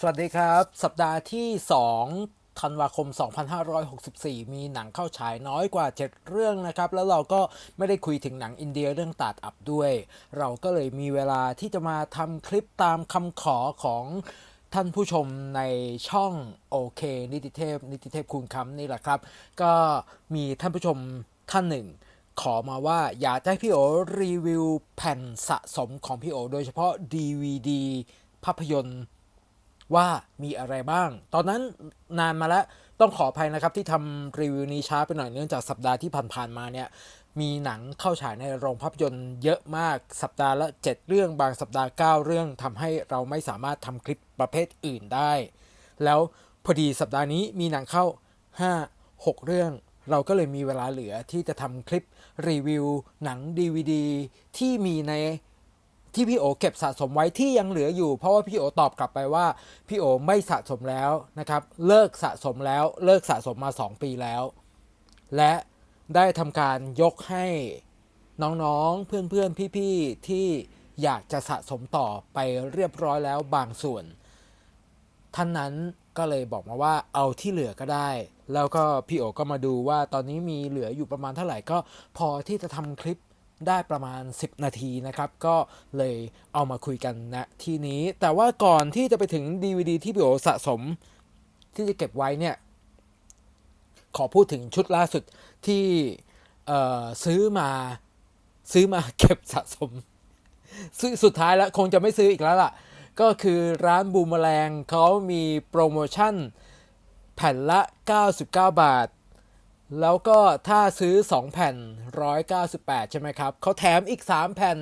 สวัสดีครับ สัปดาห์ที่ 2 ธันวาคม 2564 มีหนังเข้าฉายน้อยกว่า 7 เรื่องนะครับ แล้วเราก็ไม่ได้คุยถึงหนังอินเดียเรื่องตัดอับด้วย เราก็เลยมีเวลาที่จะมาทำคลิปตามคำขอของท่านผู้ชมในช่องโอเค นิติเทพ นิติเทพคูณคำนี่แหละครับ ก็มีท่านผู้ชมท่านหนึ่ง ขอมาว่าอยากให้พี่โอรีวิวแผ่นสะสมของพี่โอ โดยเฉพาะ DVD ภาพยนตร์ ว่ามีอะไรบ้าง ตอนนั้นนานมาแล้วต้องขออภัยนะครับที่ทำรีวิวนี้ช้าไปหน่อยเนื่องจากสัปดาห์ที่ผ่านๆมาเนี่ยมีหนังเข้าฉายในโรงภาพยนตร์เยอะมากสัปดาห์ละ 7 เรื่องบางสัปดาห์ 9 เรื่องทำให้เราไม่สามารถทำคลิปประเภทอื่นได้ แล้วพอดีสัปดาห์นี้มีหนังเข้า 5 6 เรื่องเราก็เลยมีเวลาเหลือที่จะทำคลิปรีวิวหนัง DVD ที่มีใน ที่พี่โอเก็บสะสมไว้ที่ยังเหลืออยู่ เพราะว่าพี่โอตอบกลับไปว่าพี่โอไม่สะสมแล้วนะครับ เลิกสะสมแล้วเลิกสะสมมา 2 ปีแล้ว และได้ทำการยกให้น้องๆเพื่อนๆพี่ๆที่อยากจะสะสมต่อไปเรียบร้อยแล้วบางส่วน ท่านนั้นก็เลยบอกมาว่าเอาที่เหลือก็ได้ แล้วก็พี่โอก็มาดูว่าตอนนี้มีเหลืออยู่ประมาณเท่าไหร่ก็พอที่จะทำคลิป ได้ประมาณ 10 นาทีนะครับ ก็เลยเอามาคุยกันนะที่นี้ แต่ว่าก่อนที่จะไปถึง DVD ที่พี่โอสะสมที่จะเก็บไว้เนี่ย ขอพูดถึงชุดล่าสุดที่ซื้อมาซื้อมาเก็บสะสมซื้อสุดท้ายแล้วคงจะไม่ซื้ออีกแล้วล่ะ ก็คือร้านบูมแมลงเขามีโปรโมชั่นแผ่นละ 99 บาท แล้วก็ถ้าซื้อ 2 แผ่น 198 ใช่ไหมครับ เขาแถมอีก 3 แผ่น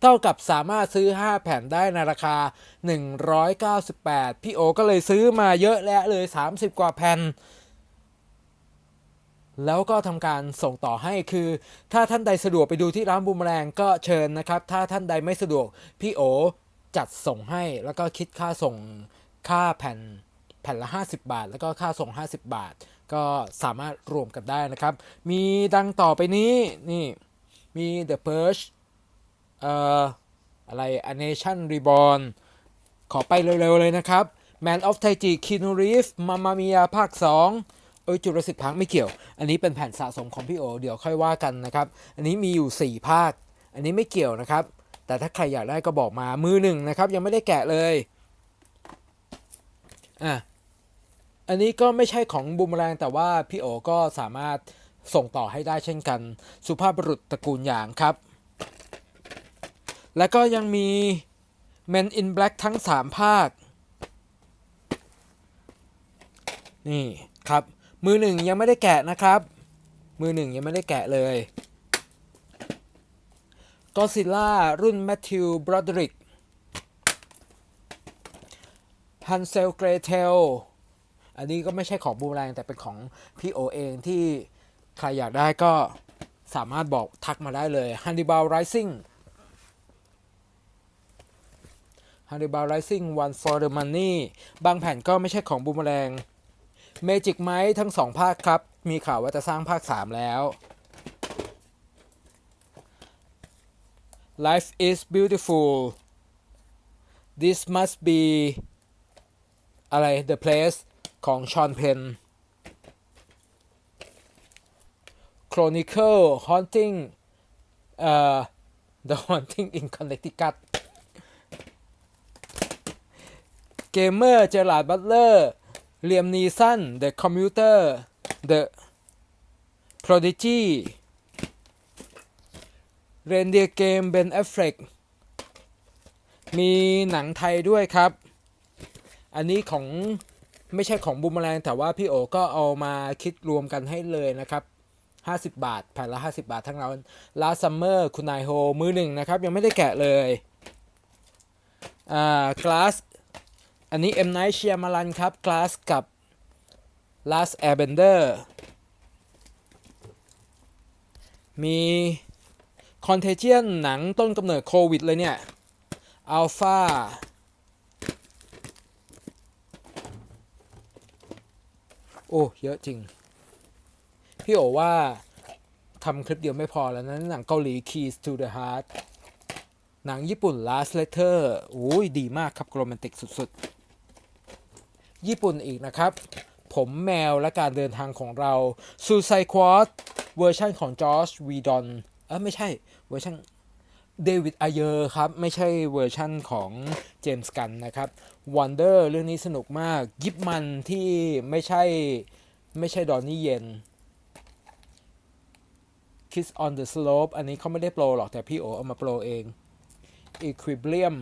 เท่ากับสามารถซื้อ 5 แผ่นได้ในราคา 198 พี่โอก็เลยซื้อมาเยอะแล้วเลย 30 กว่าแผ่น แล้วก็ทำการส่งต่อให้คือ ถ้าท่านใดสะดวกไปดูที่ร้านบูมแมลงก็เชิญนะครับ ถ้าท่านใดไม่สะดวก พี่โอจัดส่งให้ แล้วก็คิดค่าส่งค่าแผ่นแผ่นละ 50 บาท แล้วก็ค่าส่ง 50 บาท ก็สามารถรวมกันได้นะครับ มีดังต่อไปนี้นี่มี The Purge เอ่ออะไร A Nation Reborn ขอไปเร็วๆเลยนะครับ Man of Taiji Keanu Reeves Mamma Mia ภาค 2 เอ้ยจุลศิษย์พักไม่เกี่ยว อันนี้เป็นแผ่นสะสมของพี่โอ เดี๋ยวค่อยว่ากันนะครับ อันนี้มีอยู่ 4 ภาค อันนี้ไม่เกี่ยวนะครับ แต่ถ้าใครอยากได้ก็บอกมามือหนึ่งนะครับ ยังไม่ได้แกะเลยอะ อันนี้ก็ไม่ใช่ของบูมแรงแต่ว่าพี่โอก็สามารถส่งต่อให้ได้เช่นกัน สุภาพบุรุษตระกูลหยางครับ แล้วก็ยังมี Men in Black ทั้ง 3 ภาค นี่ครับ มือหนึ่งยังไม่ได้แกะนะครับ มือหนึ่งยังไม่ได้แกะเลยก็ซิล่ารุ่นแมทธิวบรอดริกฮันเซลเกรเทล อันนี้ก็ไม่ใช่ของบูมแรงแต่เป็นของพี่โอเองที่ใครอยากได้ก็สามารถบอกทักมาได้เลย Hannibal Rising Hannibal Rising One for the Money บางแผ่นก็ไม่ใช่ของบูมแรง Magic m i ทั้งสองภาคครับ มีข่าวว่าจะสร้างภาค 3 แล้ว Life is beautiful This must be อะไร The Place ของชอนเพน Chronicle Haunting เอ่อ The Haunting in Connecticut เกมเมอร์เจอร์ลาดบัตเลอร์เลียมนีสัน The Commuter The Prodigy เรนเดียเกมเบนแอฟเฟกมีหนังไทยด้วยครับ อันนี้ของ ไม่ใช่ของบูมแมลงแต่ว่าพี่โอก็เอามาคิดรวมกันให้เลยนะครับ 50 บาทแผ่นละ 50 บาททั้งเราลาซัมเมอร์คุณนายโฮมือหนึ่งนะครับ ยังไม่ได้แกะเลยอ่ากลาสอันนี้ M Night Shyamalan ครับกลาสกับ Last Airbender มี Contagion หนังต้นกำเนิดโควิดเลยเนี่ย Alpha โอ้ เยอะจริง พี่โอว่าทำคลิปเดียวไม่พอแล้วนะหนังเกาหลี Keys to the Heart หนังญี่ปุ่น Last Letter โอ้ยดีมากครับโรแมนติกสุดๆ ญี่ปุ่นอีกนะครับ ผมแมวและการเดินทางของเรา Suicide Squad เวอร์ชันของจอร์จวีดอนเออไม่ใช่เวอร์ชันเดวิดอเยอร์ครับ ไม่ใช่เวอร์ชั่นของเจมส์กันนะครับ Wonder เรื่องนี้สนุกมาก ยิบมันที่ไม่ใช่ไม่ใช่ดอนนี่เย็น Kiss on the Slope อันนี้เขาไม่ได้โปรหรอกแต่พี่โอเอามาโปรเอง Equilibrium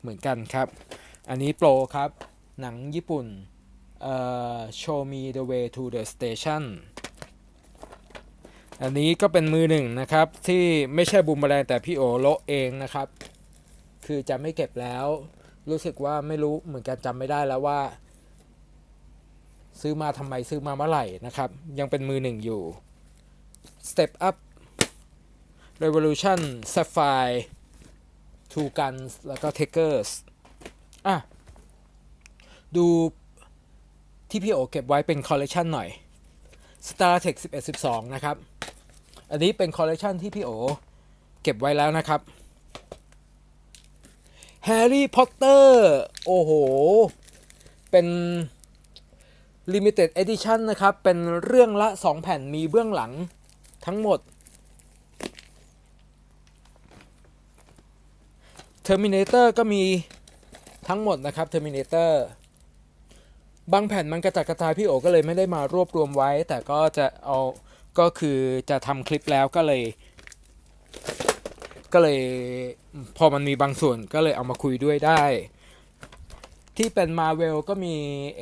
เหมือนกันครับ อันนี้โปรครับ หนังญี่ปุ่นเอ่อ Show me the way to the station อันนี้ก็เป็นมือหนึ่งนะครับ ที่ไม่ใช่บูมแมลงแต่พี่โอโละเองนะครับ คือจะไม่เก็บแล้ว รู้สึกว่าไม่รู้เหมือนกันจำไม่ได้แล้วว่า ซื้อมาทำไมซื้อมาเมื่อไหร่นะครับ ยังเป็นมือหนึ่งอยู่ Step Up Revolution Sapphire Two Guns แล้วก็ Takers อะ ดูที่พี่โอเก็บไว้เป็นคอลเลกชันหน่อย Star Trek 11 12 นะครับ อันนี้เป็นคอลเลกชันที่พี่โอเก็บไว้แล้วนะครับ Harry Potter โอ้โห เป็น Limited Edition นะครับ เป็นเรื่องละ 2 แผ่นมีเบื้องหลังทั้งหมด Terminator ก็มีทั้งหมดนะครับ Terminator บางแผ่นมันกระจัดกระจายพี่โอก็เลยไม่ได้มารวบรวมไว้ แต่ก็จะเอาก็คือจะทำคลิปแล้วก็เลย ก็เลยพอมันมีบางส่วนก็เลยเอามาคุยด้วยได้ ที่เป็น Marvel ก็มี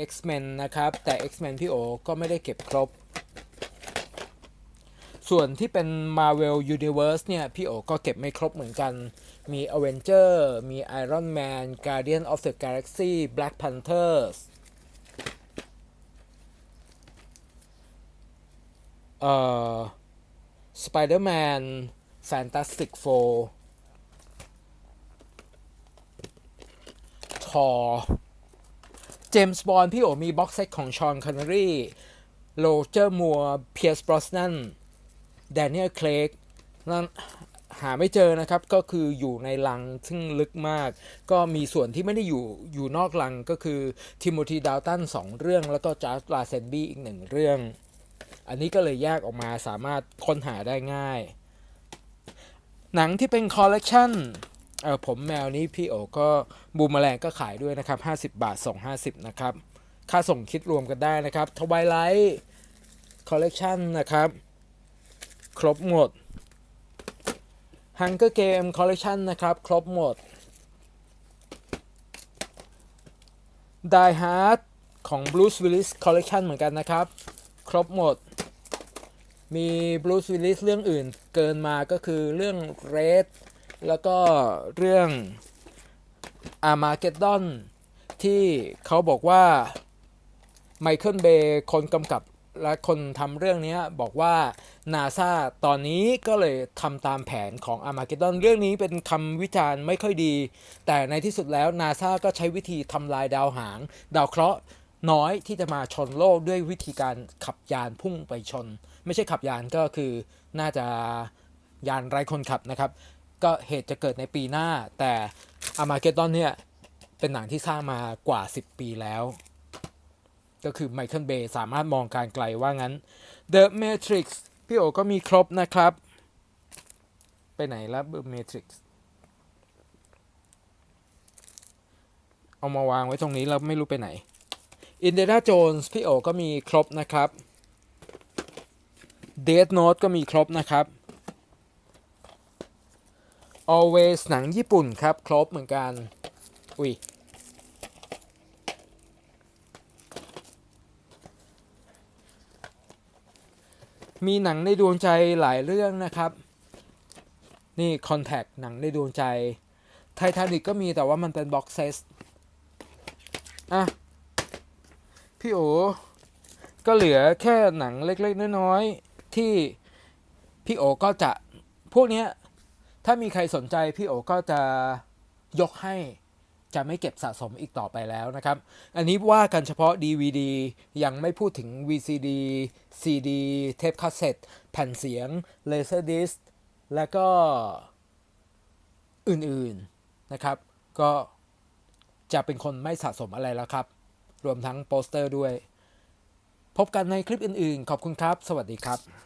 X-Men นะครับ แต่ X-Men พี่โอก็ไม่ได้เก็บครบ ส่วนที่เป็น Marvel Universe เนี่ย พี่โอก็เก็บไม่ครบเหมือนกัน มี Avenger มี Iron Man Guardian of the Galaxy Black Panthers เอ่อ Spider-Man Fantastic Four ทอเจมส์บอนด์พี่โอมีบ็อกเซตของชอนคอนเนอรี่โรเจอร์มัวเพียร์สบรอสนันแดเนียลเคลกนั่นหาไม่เจอนะครับก็คืออยู่ในลังซึ่งลึกมาก ก็มีส่วนที่ไม่ได้อยู่อยู่นอกลังก็คือทิโมธีดาวตันสองเรื่อง แล้วก็จาร์ลาเซนบี้อีกหนึ่งเรื่อง อันนี้ก็เลยแยกออกมาสามารถค้นหาได้ง่าย หนังที่เป็นคอลเลกชันเออผมแมวนี้พี่โอก็บูมแมลงก็ขายด้วยนะครับ 50 บาทส่ง50 นะครับ ค่าส่งคิดรวมกันได้นะครับทวายไลท์คอลเลกชันนะครับ ครบหมด Hunger Game Collection นะครับ ครบหมด Die Hard ของ Bruce Willis Collection เหมือนกันนะครับ ครบหมด มี Bruce Willis เรื่องอื่นเกินมาก็คือเรื่อง Red แล้วก็เรื่อง Armageddon ที่เขาบอกว่าไมเคิลเบย์คนกำกับและคนทำเรื่องนี้บอกว่า NASA ตอนนี้ก็เลยทำตามแผนของ Armageddon เรื่องนี้เป็นคำวิจารณ์ไม่ค่อยดี แต่ในที่สุดแล้ว NASA ก็ใช้วิธีทำลายดาวหาง ดาวเคราะห์ น้อยที่จะมาชนโลกด้วยวิธีการขับยานพุ่งไปชน ไม่ใช่ขับยานก็คือน่าจะยานไร้คนขับนะครับ ก็เหตุจะเกิดในปีหน้า แต่ Armageddon เนี่ยเป็นหนังที่สร้างมากว่า 10 ปีแล้ว ก็คือไมเคิลเบย์สามารถมองการไกลว่างั้น The Matrix พี่โอก็มีครบนะครับ ไปไหนแล้ว The Matrix เอามาวางไว้ตรงนี้แล้วไม่รู้ไปไหน Indiana Jones พี่โอก็มีครบนะครับ Death Note ก็มีครบนะครับ Always หนังญี่ปุ่นครับ ครบเหมือนกัน อุ้ย มีหนังในดวงใจหลายเรื่องนะครับ นี่ Contact หนังในดวงใจ Titanic ก็มีแต่ว่ามันเป็นบ็อกเซตอะ พี่โอ ก็เหลือแค่หนังเล็กๆน้อยๆที่พี่โอก็จะพวกเนี้ยถ้ามีใครสนใจพี่โอก็จะยกให้จะไม่เก็บสะสมอีกต่อไปแล้วนะครับ อันนี้ว่ากันเฉพาะ DVD ยังไม่พูดถึง VCD CD เทปคาสเซ็ตแผ่นเสียง Laser Disc และก็อื่นๆนะครับ ก็จะเป็นคนไม่สะสมอะไรแล้วครับ รวมทั้งโปสเตอร์ด้วย พบกันในคลิปอื่นๆ ขอบคุณครับ สวัสดีครับ